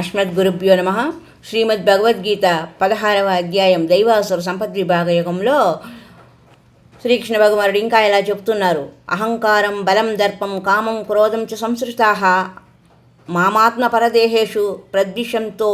అస్మద్గురుభ్యో నమ. శ్రీమద్ భగవద్గీత పదహారవ అధ్యాయం దైవాసుర సంపద్ విభాగ యుగంలో శ్రీకృష్ణ భగవానుడు ఇంకా ఇలా చెప్తున్నారు? అహంకారం బలం దర్పం కామం క్రోధం చ సంసృతా మామాత్మ పరదేహేషు ప్రద్విషంతో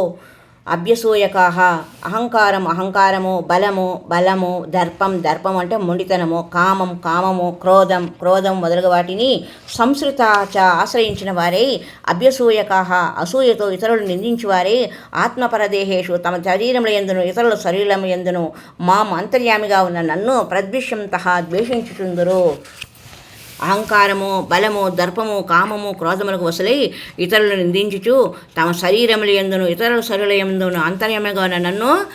అభ్యసూయకాహ అహంకారం అహంకారము బలము బలము దర్పం దర్పం అంటే మొండితనము కామం కామము క్రోధం క్రోధం మొదలగు వాటిని సంస్కృత చ ఆశ్రయించిన వారే అభ్యసూయకాహ అసూయతో ఇతరులు నిందించి వారే ఆత్మపరదేహేషు తమ శరీరముల ఎందును ఇతరుల శరీరము ఎందును మాం అంతర్యామిగా ఉన్న నన్ను ప్రద్విషంత ద్వేషించుచుందురు. అహంకారము బలము దర్పము కామము క్రోధములకు వసలై ఇతరులను నిందించుచు తమ శరీరముల ఎందును ఇతరుల శరీర ఎందును అంతర్యముగా ఉన్న నన్ను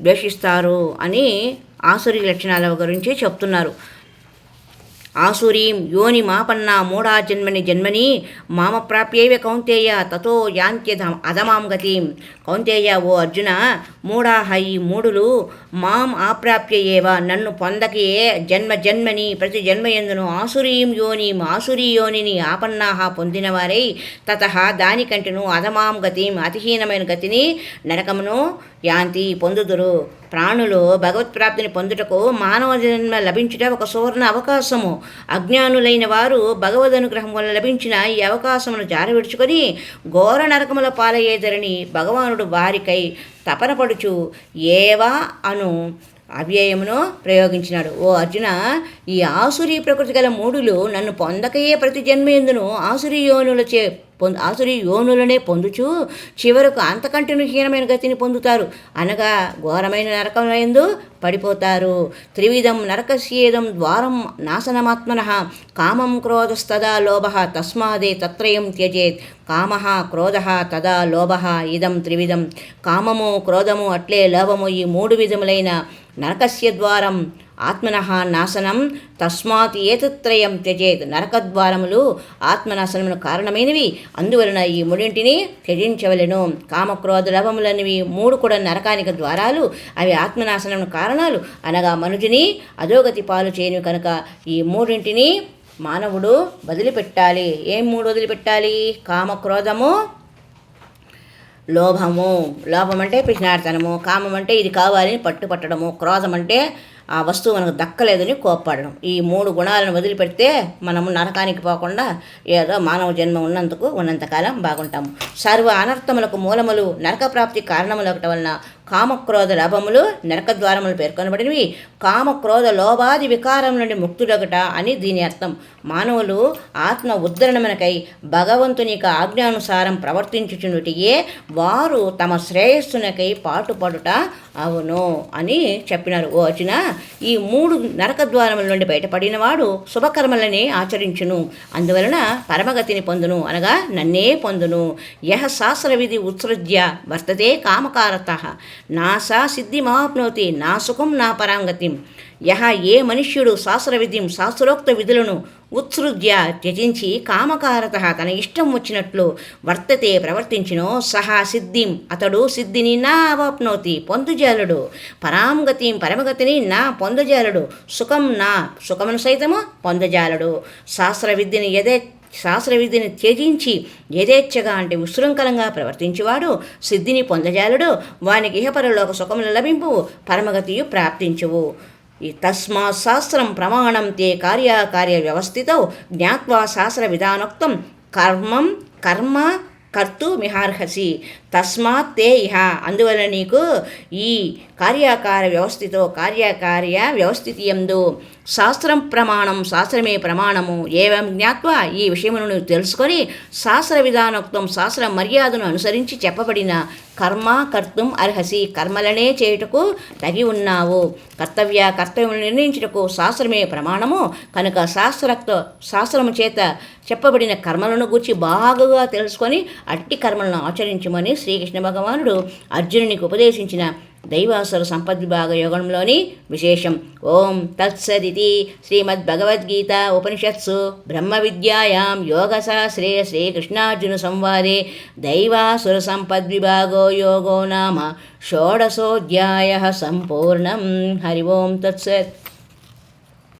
ద్వేషిస్తారు అని ఆసురి లక్షణాల గురించి చెప్తున్నారు. ఆసురీం యోని మాపన్న మూఢా జన్మని జన్మని మామ ప్రాప్యేవ కౌంతేయ తతో యాంత్యధ అధమాం గతిం. కౌంతేయ ఓ అర్జున మూఢాహ ఈ మూడులు మాం ఆప్రాప్య ఏవ నన్ను పొందకే జన్మ జన్మని ప్రతి జన్మ ఎందును ఆసురీం యోని ఆసురీ యోనిని ఆపన్నాహ పొందినవారై తత దానికంటేను అధమాం గతిం అతిహీనమైన గతిని నరకమును యాంతి పొందుదురు. ప్రాణులు భగవత్ప్రాప్తిని పొందుటకు మానవ జన్మ లభించుట ఒక సువర్ణ అవకాశము. అజ్ఞానులైన వారు భగవద్ అనుగ్రహం వల్ల లభించిన ఈ అవకాశమును జారవిడుచుకొని ఘోర నరకముల పాలయ్యేదరని భగవానుడు వారికై తపనపడుచు ఏవా అను అవ్యయమును ప్రయోగించినాడు. ఓ అర్జున ఈ ఆసురీ ప్రకృతి గల మూడులు నన్ను పొందకయే ప్రతి జన్మేందును ఆసురీ యోనులచే పొందు ఆసురి యోనులనే పొందుచు చివరకు అంతకంటేను హీనమైన గతిని పొందుతారు. అనగా ఘోరమైన నరకములందు పడిపోతారు. త్రివిధం నరకస్యేదం ద్వారం నాశనమాత్మన. కామం క్రోధస్తదా లోభ. తస్మాదే తత్రయం త్యజేత్. కామ క్రోధ తదా లోభ. ఇదం త్రివిధం. కామము క్రోధము అట్లే లోభము ఈ మూడు విధములైన నరకస్య ద్వారం ఆత్మనః నాశనం. తస్మాత్ ఏతత్రయం త్యజేత్. నరకద్వారములు ఆత్మనాశనమును కారణమైనవి. అందువలన ఈ మూడింటిని త్యజించవలను. కామక్రోధ లభములనివి మూడు కూడా నరకానికి ద్వారాలు. అవి ఆత్మనాశనమును కారణాలు. అనగా మనుజుని అధోగతి పాలు చేయను కనుక ఈ మూడింటిని మానవుడు వదిలిపెట్టాలి. ఏం మూడు వదిలిపెట్టాలి? కామక్రోధము లోభము. లోభం అంటే పిచ్చినాడతనము కామం అంటే ఇది కావాలని పట్టుపట్టడము. క్రోధం అంటే ఆ వస్తువు మనకు దక్కలేదని కోప్పడడం. ఈ మూడు గుణాలను వదిలిపెడితే మనము నరకానికి పోకుండా ఏదో మానవ జన్మ ఉన్నందుకు ఉన్నంతకాలం బాగుంటాము. సర్వ అనర్థములకు మూలములు నరక ప్రాప్తి కారణములొకటి వలన కామక్రోధ లభములు నరకద్వారములు పేర్కొనబడినవి. కామక్రోధ లోభాది వికారం నుండి ముక్తుడగట అని దీని అర్థం. మానవులు ఆత్మ ఉద్ధరణమునకై భగవంతుని యొక్క ఆజ్ఞానుసారం ప్రవర్తించుచునుటియే వారు తమ శ్రేయస్సునకై పాటుపడుట అవును అని చెప్పినారు. ఓ అర్జున ఈ మూడు నరకద్వారముల నుండి బయటపడిన వాడు శుభకర్మలని ఆచరించును. అందువలన పరమగతిని పొందును అనగా నన్నే పొందును. యహ శాస్త్ర విధి ఉత్సృజ్య వర్తతే కామకారత. నాసా సిద్ధి మహాప్నోతి నా సుఖం నా పరాంగతిం. యహ ఏ మనుష్యుడు శాస్త్ర విధిం శాస్త్రోక్త విధులను ఉత్సృజ్య త్యజించి కామకారత తన ఇష్టం వచ్చినట్లు వర్తతే ప్రవర్తించినో సహా సిద్ధిం. అతడు సిద్ధిని నా అవాప్నోతి పొందుజాలుడు. పరాంగతిం పరమగతిని నా పొందజాలుడు. సుఖం నా సుఖమును సైతము పొందజాలుడు. శాస్త్ర విద్యని ఎదే శాస్త్ర విధిని త్యజించి యథేచ్ఛగా అంటే ఉశృంఖలంగా ప్రవర్తించేవాడు సిద్ధిని పొందజాలుడు వానికి ఇహపరలోక సుఖములు లభింపు పరమగతియు ప్రాప్తించువు. ఈ తస్మాత్ శాస్త్రం ప్రమాణం తే కార్యకార్య వ్యవస్థితౌ జ్ఞాత్వా శాస్త్ర విధానోక్తం కర్మం కర్మ కర్తు మిహార్హసి. తస్మాత్ తే ఇహ. అందువల్ల నీకు ఈ కార్యాకార వ్యవస్థితో కార్యకార్య వ్యవస్థితి ఎందు శాస్త్రం ప్రమాణం శాస్త్రమే ప్రమాణము ఏవం జ్ఞాత్వా ఈ విషయమును తెలుసుకొని శాస్త్ర విధానోక్తం శాస్త్ర మర్యాదను అనుసరించి చెప్పబడిన కర్మ కర్తం అర్హసి కర్మలనే చేయుటకు తగి ఉన్నావు. కర్తవ్య కర్తవ్యం నిర్ణయించుటకు శాస్త్రమే ప్రమాణము. కనుక శాస్త్రక్త శాస్త్రము చేత చెప్పబడిన కర్మలను గూర్చి బాగుగా తెలుసుకొని అట్టి కర్మలను ఆచరించమని శ్రీకృష్ణ భగవానుడు అర్జునునికి ఉపదేశించిన దైవాసుర సంపద్విభాగ యోగంలోని విశేషం. ఓం తత్సదితి శ్రీమద్భగవద్గీత ఉపనిషత్సు. బ్రహ్మ విద్యాయాం యోగశాస్త్రే శ్రీకృష్ణార్జున సంవాదే దైవాసుర సంపద్విభాగో యోగో నామ షోడశోధ్యాయ సంపూర్ణం. హరి ఓం తత్సత్.